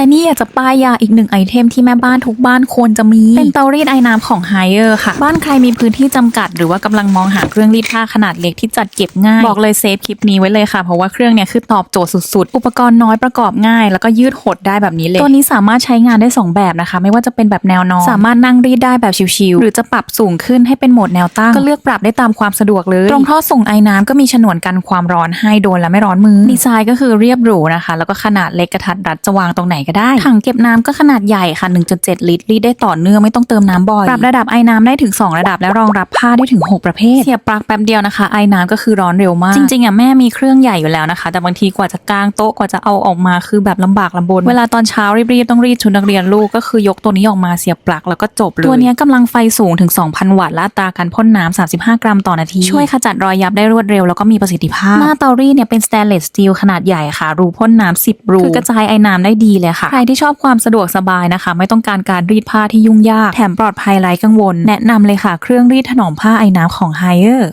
และนี่อยากจะป้ายยาอีกหนึ่งไอเทมที่แม่บ้านทุกบ้านควรจะมี เป็นเตารีดไอ้น้ำของ h ฮเออร์ค่ะ บ้านใครมีพื้นที่จำกัด หรือว่ากำลังมองหาเครื่องรีดผ้าขนาดเล็กที่จัดเก็บง่าย บอกเลยเซฟคลิปนี้ไว้เลยค่ะ เพราะว่าเครื่องเนี่ยคือตอบโจทย์สุดๆ อุปกรณ์น้อยประกอบง่าย แล้วก็ยืดหดได้แบบนี้เลย ตัวนี้สามารถใช้งานได้สองแบบนะคะ ไม่ว่าจะเป็นแบบแนวนอนสามารถนั่งรีดได้แบบชิวๆหรือจะปรับสูงขึ้นให้เป็นโหมดแนวตั้งก็เลือกปรับได้ตามความสะดวกเลยตรงท่อส่งไอ้น้ำก็มีฉนวนกันความร้อนให้โดนและไม่ร้อนมือดีไซน์ก็คือเรียบหรูนะคะ แล้วก็ขนาดเล็กกระทัดรัดจะวางตรงไหนก็ได้ ถังเก็บน้ำก็ขนาดใหญ่ค่ะ 1.7 ลิตรรีดได้ต่อเนื่องไม่ต้องเติมน้ำบ่อย ปรับระดับไอ้น้ำได้ถึง 2 ระดับ และรองรับผ้าได้ถึง 6 ประเภท เสียบปลั๊กแป๊บเดียวนะคะ ไอ้น้ำก็คือร้อนเร็วมาก จริงๆอะแม่มีเครื่องใหญ่อยู่แล้วนะคะ แต่บางทีกว่าจะกางโต๊ะกว่าจะเอาออกมาคือแบบลำบากลำบน เวลาตอนเช้ารีบๆต้องรีดชุดนักเรียนลูกก็คือยกตัวนี้ออกมาเสียบปลั๊กแล้วก็จบเลย ตัวเนี้ยกำลังไฟสูงถึง 2,000 วัตต์และอัตราการพ่นน้ำ35 กรัมต่อนาที ช่วยขจัดรอยยับได้รวดเร็วแล้วก็มีประสิทธิภาพ หน้าเตารีดเนี่ยเป็นสแตนเลสสตีลขนาดใหญ่ค่ะ รูพ่นน้ำ10รูคือกระจายไอ้น้ำได้ดีเลยค่ะใครที่ชอบความสะดวกสบายนะคะ ไม่ต้องการการรีดผ้าที่ยุ่งยาก แถมปลอดภัยไร้กังวล แนะนำเลยค่ะ เครื่องรีดถนอมผ้าไอ้น้ำของไฮเออร์